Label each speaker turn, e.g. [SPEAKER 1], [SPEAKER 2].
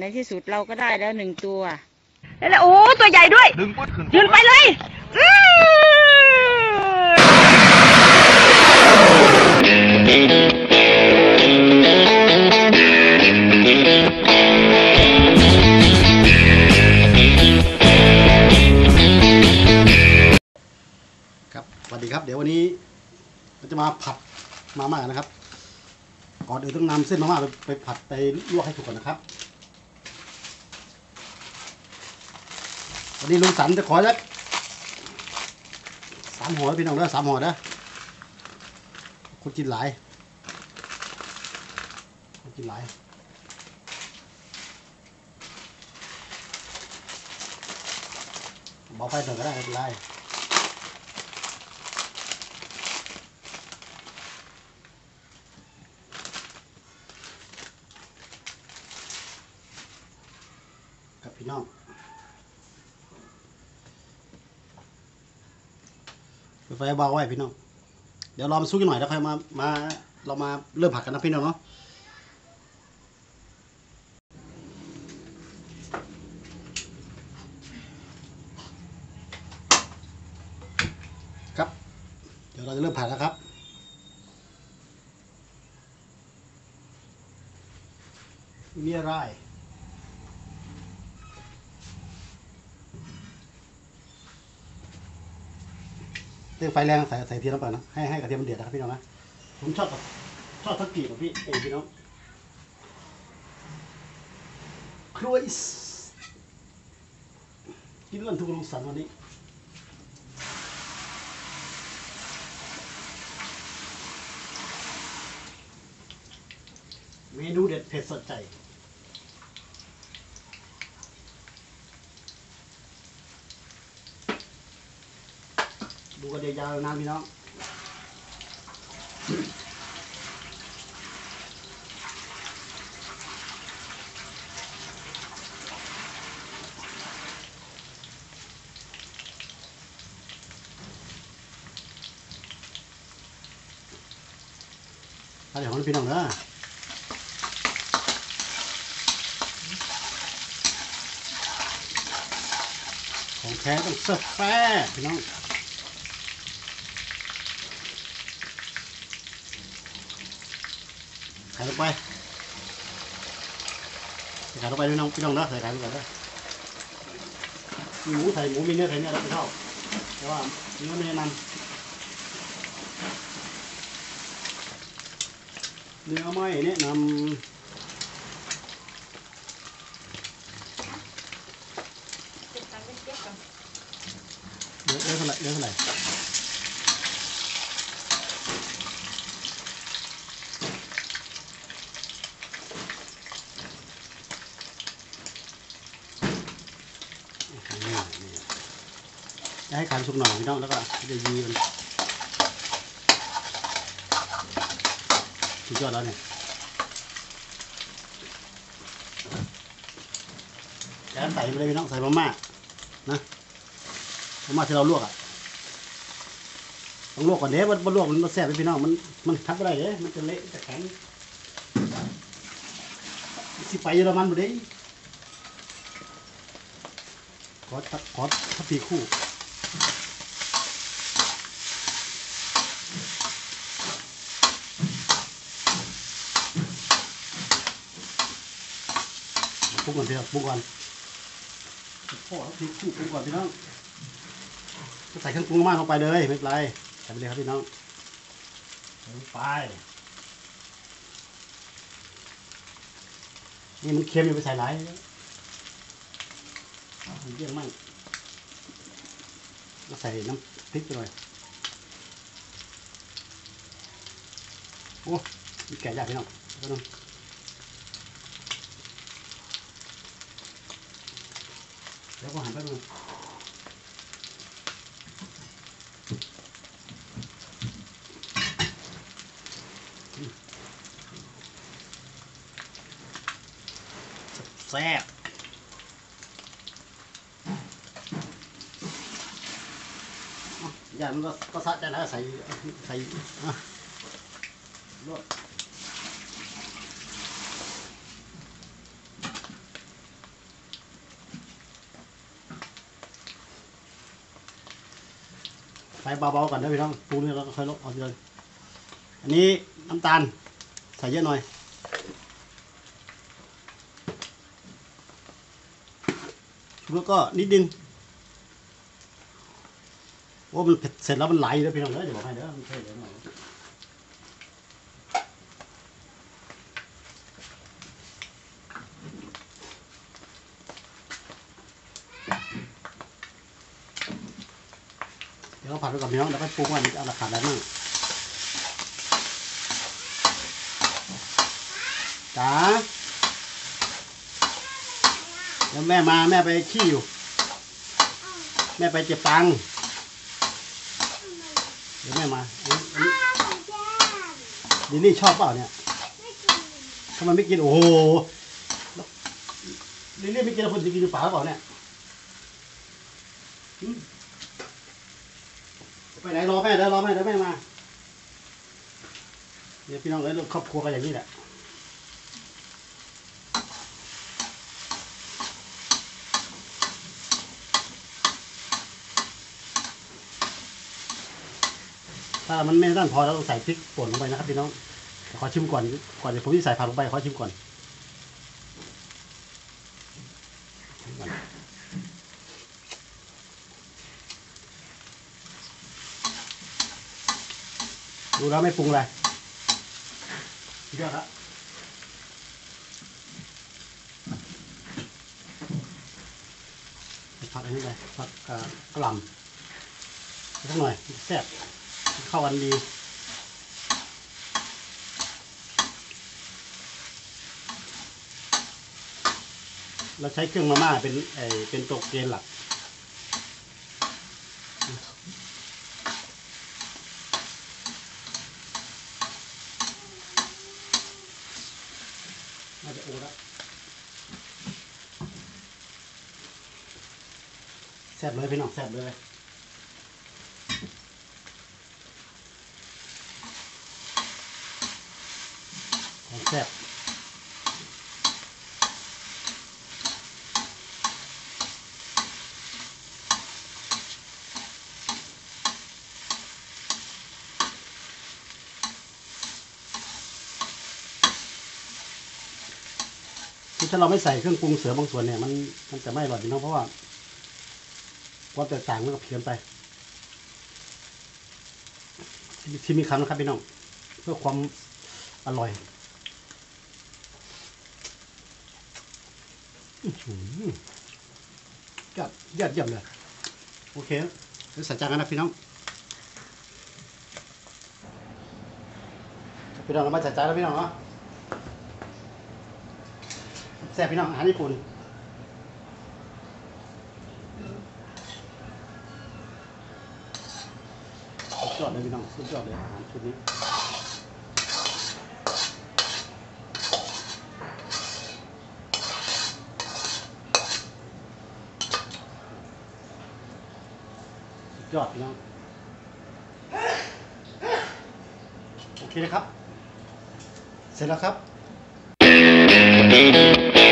[SPEAKER 1] ในที่สุดเราก็ได้แล้วหนึ่งตัว
[SPEAKER 2] แล้วโอ้ตัวใหญ่ด้วย
[SPEAKER 3] ดึงปุ๊บขึ้น
[SPEAKER 2] ยืนไปเลยอื้อ
[SPEAKER 4] ครับสวัสดีครับ เดี๋ยววันนี้เราจะมาผัดมาม่ากันนะครับ ก่อนอื่นต้องนำเส้นมาม่าไปไปผัดไปลวกให้สุกก่อนนะครับ วันนี้ลุงสันจะขอสักสามห่อพี่น้องเด้อสามห่อเด้อคนกินหลายคนกินหลายเบาไฟหน่อยก็ได้ไม่เป็นไรกับพี่น้องเปิด ไฟเบาไว้พี่น้อง เดี๋ยวรอมันสุกอีกหน่อยแล้วค่อยมา มาเรามาเริ่มผัดกันนะพี่น้องเนาะครับ เดี๋ยวเราจะเริ่มผัดแล้วครับมีอะไร เรื่องไฟแรงใส่ใส่เทียมลงไปนะให้ให้กระเทียมมันเดือดนะครับพี่น้องนะผมชอบแบบชอบทักกีบอะพี่เอ้ยพี่น้องครัวอิสกินกันทุกลงสันวันนี้เมนูเด็ดเผ็ดสดใจ ดูกันยาวๆนานพี่น้องเดี๋ยวของพี่น้องเด้อของแท้ต้องเสิร์ฟแฟร์พี่น้อง ใส่ลงไปใส่ลงไปพี่น้องพี่น้องนะใส่ไข่ลงไปนะมีหมูใส่หมูมีเนื้อใส่เนื้อแล้วไม่ชอบแต่ว่าเนื้อไม่แนะนำเนื้อไม่แนะนำเนื้อเนื้อเท่าไหร่เนื้อเท่าไหร่นี่นี่ จะให้ขันสุกหน่อยพี่น้องแล้วก็จะยีมันสุดยอดแล้วเนี่ยแกใส่ไปเลยพี่น้องใส่มาม่านะมาม่าที่เราลวกอะต้องลวกก่อนเด้มันมันลวกมันแซ่บไปพี่น้องมันมันทับไม่ได้เด้มันจะเละจะแข็งสิไปเยอรมันหมดเด้ขอขอทับพีคู่ ปรุงก่อนพี่น้องปรุงก่อนพ่อทับพีคู่ปรุงก่อนพี่น้องใส่เครื่องปรุงมากลงไปเลยไม่เป็นไรใส่ไปเลยครับพี่น้องใส่ลงไป นี่มันเค็มอยู่ไปใส่หลายมันเยี่ยมมากก็ ใส่น้ำพริกไปหน่อยโอ้มีแก่ยากพี่น้องก็ต้องแล้วก็หันไปดูแซ่บ ยามนก็สะใจแล้วใส่ใส่ลวดใส่เบาๆก่อนนะพี่น้องปูนี่เราก็ค่อยลบออกเลยอันนี้น้ำตาลใส่เยอะหน่อยแล้วก็นิดนึง อ้มันเผ็ดเสร็จแล้วมันไหลแล้วพี่น้องเด้อเดี๋ยวบอกให้เด้อมันเผ็ดเดี๋ยวหน่อยเดี๋ยวเราผัดไปก่อนพี่น้อแล้วก็ปรุงว่ามีอะไรขาดอะไรบ้างจ๋าแล้วแม่มาแม่ไปขี้อยู่ แม่ไปเจ็บตังค์ เดี๋ยวแม่มาอันนี้อันนี้ดิลลี่ชอบเปล่าเนี่ยทำไมไม่กินโอ้โหดินนี่ไม่กินคนจะกินอยู่ป่าเปล่าเนี่ยไปไหนรอแม่เดี๋ยวรอแม่เดี๋ยวแม่มาเดี๋ยวพี่น้องเอ้ยครอบครัวกันอย่างนี้แหละ ถ้ามันไม่ด้านพอเราต้องใส่พริกป่นลงไปนะครับพี่น้อง ขอชิมก่อน ก่อนเดี๋ยวผมจะใส่ผักลงไป ขอชิมก่อน ดูแล้วไม่ปรุงอะไรเยอะครับผักอันนี้ไปผักกระหล่ำสักหน่อยแซ่บ เข้ากันดี เราใช้เครื่องมาม่าเป็นไอเป็นตัวเกณฑ์หลัก น่าจะโอแล้วแซ่บเลยพี่น้องแซ่บเลย ของ แซ่บคือถ้าเราไม่ใส่เครื่องปรุงเสริมบางส่วนเนี่ยมันมันจะไม่อร่อยพี่น้องเพราะว่าความแตกต่างมันก็เพี้ยนไปที่มีคำนะครับพี่น้อง เพื่อความอร่อย อื้อหือยอดยอดเยี่ยมเลย โอเคเดี๋ยวใส่จานกันนะพี่น้อง พี่น้องเรามาใส่จานแล้วพี่น้องเนาะแซ่บพี่น้องอาหารญี่ปุ่นสุดยอดเลยพี่น้องสุดยอดเลยอาหารชุดนี้ อดพี่น้อง โอเคนะครับ เสร็จแล้วครับ